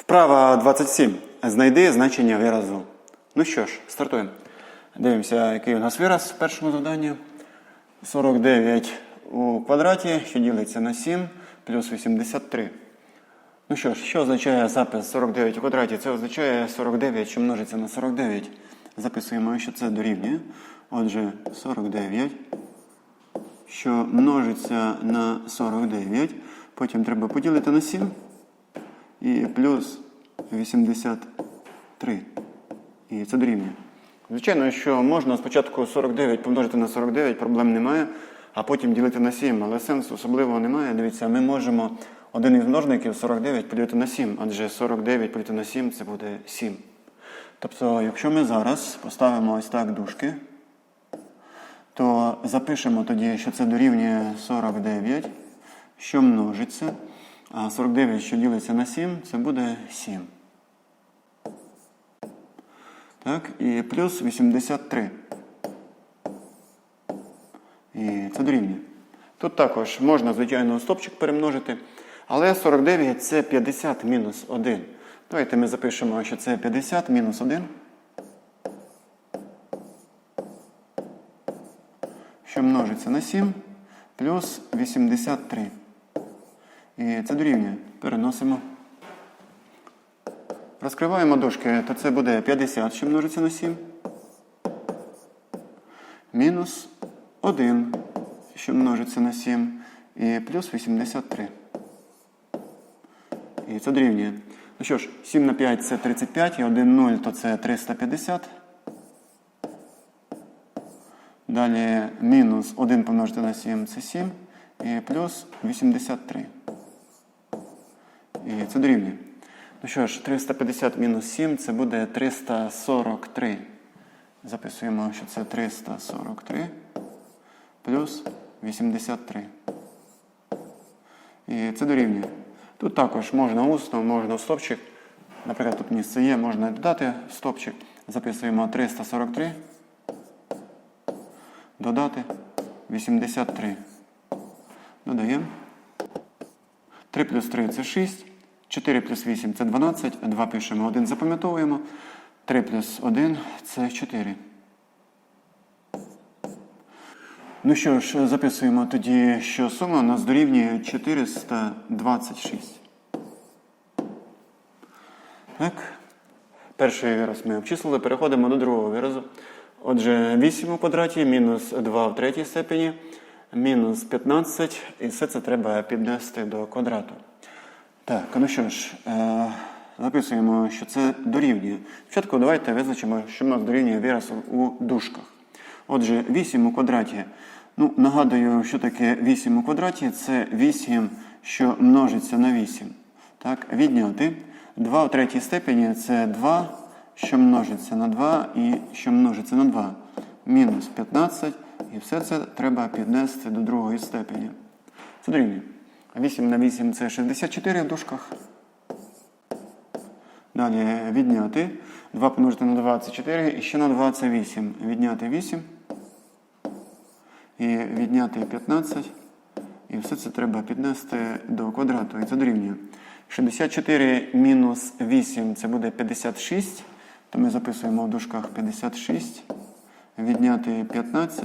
Вправа 27. Знайди значення виразу. Ну що ж, стартуємо. Дивимося, який у нас вираз в першому завданні. 49 у квадраті, що ділиться на 7, плюс 83. Ну що ж, що означає запис 49 у квадраті? Це означає 49, що множиться на 49. Записуємо, що це дорівнює. Отже, 49, що множиться на 49. Потім треба поділити на 7 і плюс 83. І це дорівнює. Звичайно, що можна спочатку 49 помножити на 49, проблем немає, а потім ділити на 7, але сенсу особливого немає. Дивіться, ми можемо один із множників 49 поділити на 7, адже 49 поділити на 7 це буде 7. Тобто, якщо ми зараз поставимо ось так дужки, то запишемо тоді, що це дорівнює 49, що множиться. А 49, що ділиться на 7, це буде 7. Так, і плюс 83. І це дорівнює. Тут також можна, звичайно, стопчик перемножити. Але 49 це 50 мінус 1. Давайте ми запишемо, що це 50 мінус 1. Що множиться на 7 плюс 83. І це дорівнює. Переносимо. Розкриваємо дужки, то це буде 50, що множиться на 7. Мінус 1, що множиться на 7. І плюс 83. І це дорівнює. Ну що ж, 7 на 5 це 35, і 1 0 то це 350. Далі мінус 1 помножити на 7 це 7. І плюс 83. І це дорівнює. Ну що ж, 350 мінус 7 це буде 343. Записуємо, що це 343 плюс 83. І це дорівнює. Тут також можна усно, можна стопчик. Наприклад, тут місце є, можна додати стопчик. Записуємо 343. Додати 83. Додаємо. 3 плюс 3 це 6. 4 плюс 8 це 12. 2 пишемо, 1 запам'ятовуємо. 3 плюс 1 це 4. Ну що ж, записуємо тоді, що сума у нас дорівнює 426. Так. Перший вираз ми обчислили. Переходимо до другого виразу. Отже, 8 у квадраті мінус 2 в третій степені, мінус 15. І все це треба піднести до квадрату. Так, ну що ж, е, записуємо, що це дорівнює. Спочатку давайте визначимо, що в нас дорівнює вираз у дужках. Отже, 8 у квадраті. Ну, нагадую, що таке 8 у квадраті це 8, що множиться на 8. Так, відняти. 2 у третій степені це 2, що множиться на 2 і що множиться на 2. Мінус 15. І все це треба піднести до другої степені. Це дорівнює. 8 на 8 це 64 в дужках. Далі відняти. 2 помножити на 2 це 4. І ще на 2 це 8. Відняти 8. І відняти 15. І все це треба піднести до квадрату. І це дорівнює. 64 мінус 8 це буде 56. То ми записуємо в дужках 56. Відняти 15.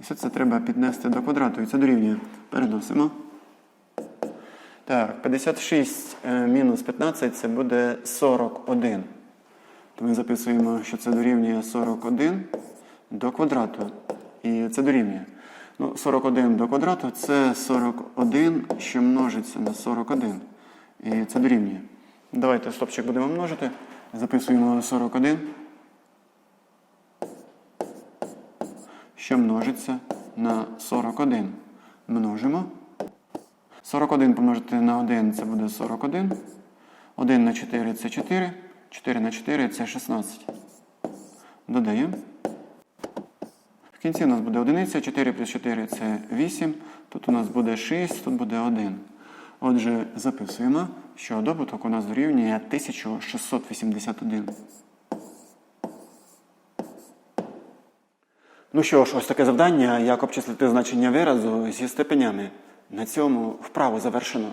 Все це треба піднести до квадрату. І це дорівнює. Переносимо. Так, 56 е, мінус 15 це буде 41. То ми записуємо, що це дорівнює 41 до квадрату. І це дорівнює. Ну, 41 до квадрату це 41, що множиться на 41. І це дорівнює. Давайте стопчик будемо множити. Записуємо 41. Що множиться на 41. Множимо. 41 помножити на 1 це буде 41. 1 на 4 це 4. 4 на 4 це 16. Додаємо. В кінці у нас буде одиниця, 4 плюс 4 це 8. Тут у нас буде 6, тут буде 1. Отже, записуємо, що добуток у нас дорівнює 1681. Ну що ж, ось таке завдання, як обчислити значення виразу зі степенями. На цьому вправу завершено.